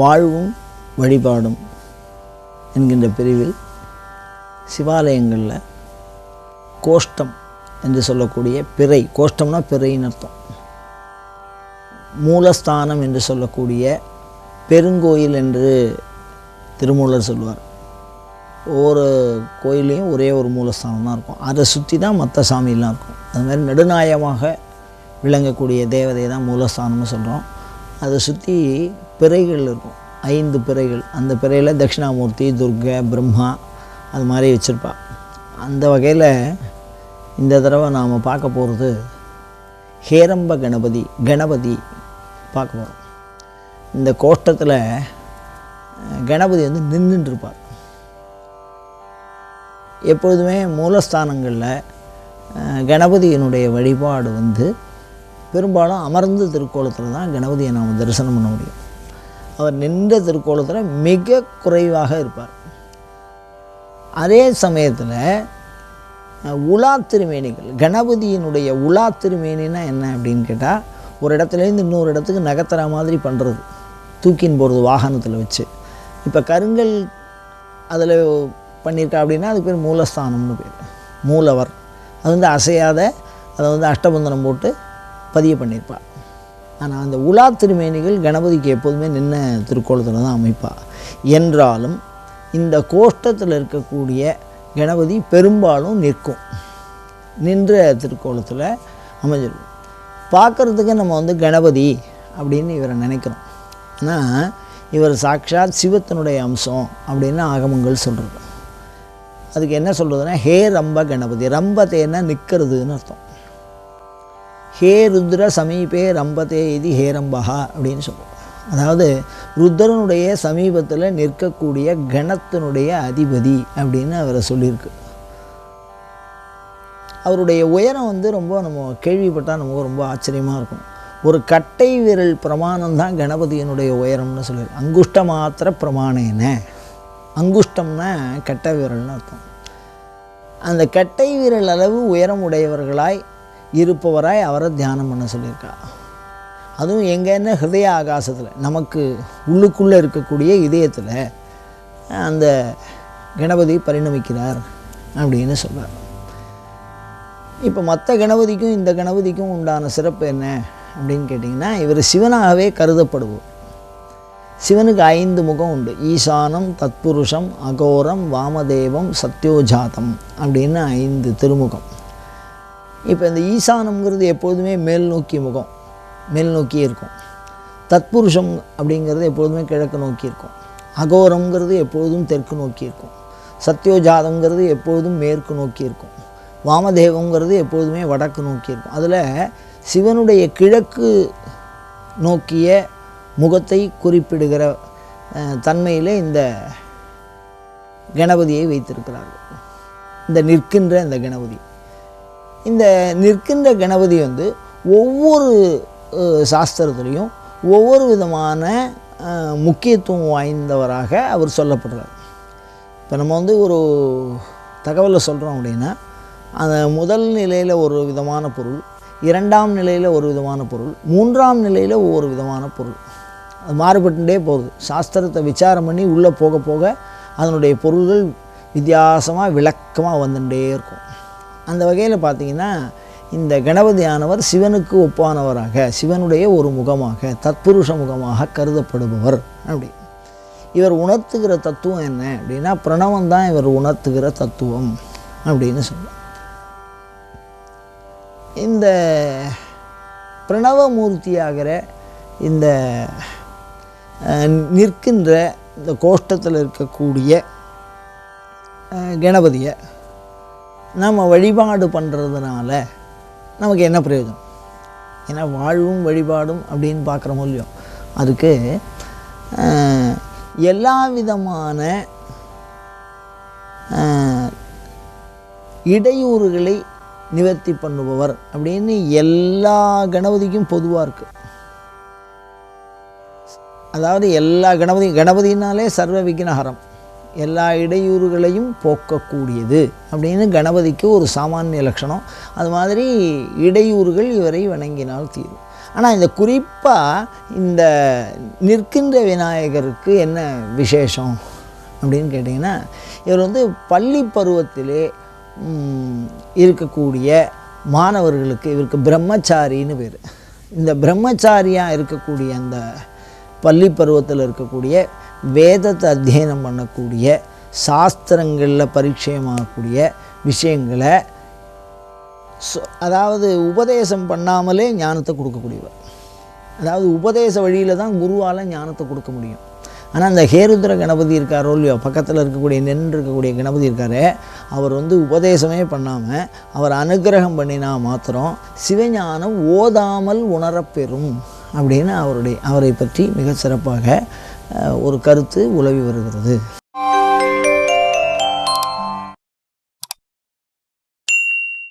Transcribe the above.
வாழ்வும் வழிபாடும் என்கின்ற பிரிவில் சிவாலயங்களில் கோஷ்டம் என்று சொல்லக்கூடிய பிறை கோஷ்டம்னா பிறைன்னு அர்த்தம். மூலஸ்தானம் என்று சொல்லக்கூடிய பெருங்கோயில் என்று திருமூலர் சொல்லுவார். ஒவ்வொரு கோயிலையும் ஒரே ஒரு மூலஸ்தானம் தான் இருக்கும். அதை சுற்றி தான் மற்ற சாமியெல்லாம் இருக்கும். அது மாதிரி நெடுநாயமாக விளங்கக்கூடிய தேவதை தான் மூலஸ்தானம்னு சொல்கிறோம் அதை சுற்றி பிறைகள் இருக்கும். ஐந்து பிறைகள். அந்த பிறையில் தட்சிணாமூர்த்தி துர்கை பிரம்மா அது மாதிரி வச்சுருப்பா. அந்த வகையில் இந்த தடவை நாம் பார்க்க போகிறது ஹேரம்ப கணபதி கணபதி பார்க்க போகிறோம் இந்த கோஷ்டத்தில் கணபதி வந்து நின்றுட்டுருப்பார் எப்பொழுதுமே மூலஸ்தானங்களில் கணபதியினுடைய வழிபாடு வந்து பெரும்பாலும் அமர்ந்த திருக்கோலத்தில் தான் கணபதியை நாம் தரிசனம் பண்ண முடியும். அவர் நின்ற திருக்கோலத்தில் மிக குறைவாக இருப்பார். அதே சமயத்தில் உலா திருமேனிகள் கணபதியினுடைய உலா திருமேனின்னா என்ன அப்படின்னு கேட்டால் ஒரு இடத்துலேருந்து இன்னொரு இடத்துக்கு நகர்த்துற மாதிரி பண்ணுறது தூக்கின்னு போகிறது வாகனத்தில் வச்சு. இப்போ கருங்கல் அதில் பண்ணியிருக்கா அப்படின்னா அதுக்கு பேர் மூலஸ்தானம்னு பேர். மூலவர். அது வந்து அசையாத அதை வந்து அஷ்டபந்தனம் போட்டு பதிய பண்ணியிருப்பாள் ஆனால் அந்த உலா திருமேனிகள் கணபதிக்கு எப்போதுமே நின்ன திருக்கோலத்தில் தான் அமைப்பா. என்றாலும் இந்த கோஷ்டத்தில் இருக்கக்கூடிய கணபதி பெரும்பாலும் நிற்கும். நின்ற திருக்கோலத்தில் அமைஞ்சிருக்கும் பார்க்குறதுக்கு நம்ம வந்து கணபதி அப்படின்னு இவரை நினைக்கிறோம். ஆனால் இவர் சாக்ஷாத் சிவத்தினுடைய அம்சம் அப்படின்னு ஆகமங்கள் சொல்கிறது அதுக்கு என்ன சொல்கிறதுனா ஹே ரம்ப கணபதி ரம்பத்தேன்னா நிற்கிறதுன்னு அர்த்தம். ஹே ருத்ர சமீபே ரம்பதே இது ஹே ரம்பஹா அப்படின்னு சொல்லுவோம் அதாவது ருத்ரனுடைய சமீபத்தில் நிற்கக்கூடிய கணத்தினுடைய அதிபதி அப்படின்னு அவரை சொல்லியிருக்கு. அவருடைய உயரம் வந்து ரொம்ப நம்ம கேள்விப்பட்டால் நமக்கு ரொம்ப ஆச்சரியமாக இருக்கும். ஒரு கட்டை விரல் பிரமாணம் தான் கணபதியினுடைய உயரம்னு சொல்லியிருக்கு. அங்குஷ்ட மாத்திர பிரமாணேன. அங்குஷ்டம்னா கட்டை விரல்னு அர்த்தம். அந்த கட்டை விரல் அளவு உயரம் உடையவர்களாய் இருப்பவராய் அவரை தியானம் பண்ண சொல்லியிருக்கா. அதுவும் எங்கேன்னு ஹிருதய ஆகாசத்தில் நமக்கு உள்ளுக்குள்ளே இருக்கக்கூடிய இதயத்தில் அந்த கணபதி பரிணமிக்கிறார் அப்படின்னு சொல்கிறார் இப்போ மற்ற கணபதிக்கும் இந்த கணபதிக்கும் உண்டான சிறப்பு என்ன அப்படின்னு கேட்டிங்கன்னா இவர் சிவனாகவே கருதப்படுவோம் சிவனுக்கு ஐந்து முகம் உண்டு. ஈசானம் தத்புருஷம் அகோரம் வாமதேவம் சத்யோஜாதம் அப்படின்னு ஐந்து திருமுகம். இப்போ இந்த ஈசானம்ங்கிறது எப்போதுமே மேல் நோக்கி முகம் மேல் நோக்கியே இருக்கும். தத்புருஷம் அப்படிங்கிறது எப்போதுமே கிழக்கு நோக்கி இருக்கும். அகோரம்ங்கிறது எப்பொழுதும் தெற்கு நோக்கி இருக்கும். சத்யோஜாதம்ங்கிறது எப்போதும் மேற்கு நோக்கி இருக்கும். வாமதேவங்கிறது எப்பொழுதுமே வடக்கு நோக்கி இருக்கும். அதில் சிவனுடைய கிழக்கு நோக்கிய முகத்தை குறிப்பிடுகிற தன்மையில் இந்த கணபதியை வைத்திருக்கிறார்கள். இந்த நிற்கின்ற இந்த கணபதி. இந்த நிற்கின்ற கணபதி வந்து ஒவ்வொரு சாஸ்திரத்துலேயும் ஒவ்வொரு விதமான முக்கியத்துவம் வாய்ந்தவராக அவர் சொல்லப்படுறார். இப்போ நம்ம வந்து ஒரு தகவலை சொல்கிறோம் அப்படின்னா அந்த முதல் நிலையில் ஒரு விதமான பொருள் இரண்டாம் நிலையில் ஒரு விதமான பொருள் மூன்றாம் நிலையில் ஒவ்வொரு விதமான பொருள். அது மாறுபட்டுட்டே போகுது. சாஸ்திரத்தை விசாரம் பண்ணி உள்ளே போக போக அதனுடைய பொருள்கள் வித்தியாசமாக விளக்கமாக வந்துட்டே இருக்கும். அந்த வகையில் பார்த்தீங்கன்னா இந்த கணபதியானவர் சிவனுக்கு ஒப்பானவராக சிவனுடைய ஒரு முகமாக தத்புருஷ முகமாக கருதப்படுபவர் அப்படி. இவர் உணர்த்துகிற தத்துவம் என்ன அப்படின்னா பிரணவம் தான் இவர் உணர்த்துகிற தத்துவம் அப்படின்னு சொல்லுவோம் இந்த பிரணவமூர்த்தியாகிற இந்த நிற்கின்ற இந்த கோஷ்டத்தில் இருக்கக்கூடிய கணபதியை நம்ம வழிபாடு பண்ணுறதுனால நமக்கு என்ன பிரயோஜனம்? ஏன்னா வாழ்வும் வழிபாடும் அப்படின்னு பார்க்குற மூலியம். அதுக்கு எல்லா விதமான இடையூறுகளை நிவர்த்தி பண்ணுபவர் அப்படின்னு எல்லா கணபதிக்கும் பொதுவாக இருக்குது அதாவது எல்லா கணபதி கணபதினாலே சர்வ விக்னஹரம். எல்லா இடையூறுகளையும் போக்கக்கூடியது அப்படின்னு கணபதிக்கு ஒரு சாமானிய லட்சணம். அது மாதிரி இடையூறுகள் இவரை வணங்கினால் தீரும். ஆனால் இந்த குறிப்பாக இந்த நிற்கின்ற விநாயகருக்கு என்ன விசேஷம் அப்படின்னு கேட்டிங்கன்னா இவர் வந்து பள்ளி பருவத்திலே இருக்கக்கூடிய மாணவர்களுக்கு இவருக்கு பிரம்மச்சாரின்னு பேர். இந்த பிரம்மச்சாரியாக இருக்கக்கூடிய அந்த பள்ளி பருவத்தில் இருக்கக்கூடிய வேதத்தை அத்தியனம் பண்ணக்கூடிய சாஸ்திரங்களில் பரிச்சயமாகக்கூடிய விஷயங்களை அதாவது உபதேசம் பண்ணாமலே ஞானத்தை கொடுக்கக்கூடியவர். அதாவது உபதேச வழியில் தான் குருவால் ஞானத்தை கொடுக்க முடியும். ஆனால் அந்த ஹேருத்ர கணபதி இருக்காரோ இல்லையோ பக்கத்தில் இருக்கக்கூடிய நின்று இருக்கக்கூடிய கணபதி இருக்காரே அவர் வந்து உபதேசமே பண்ணாமல் அவர் அனுக்கிரகம் பண்ணினா மாத்திரம் சிவஞானம் ஓதாமல் உணரப்பெறும் அப்படின்னு அவருடைய அவரை பற்றி மிக சிறப்பாக ஒரு கருத்து உலவி வருகிறது.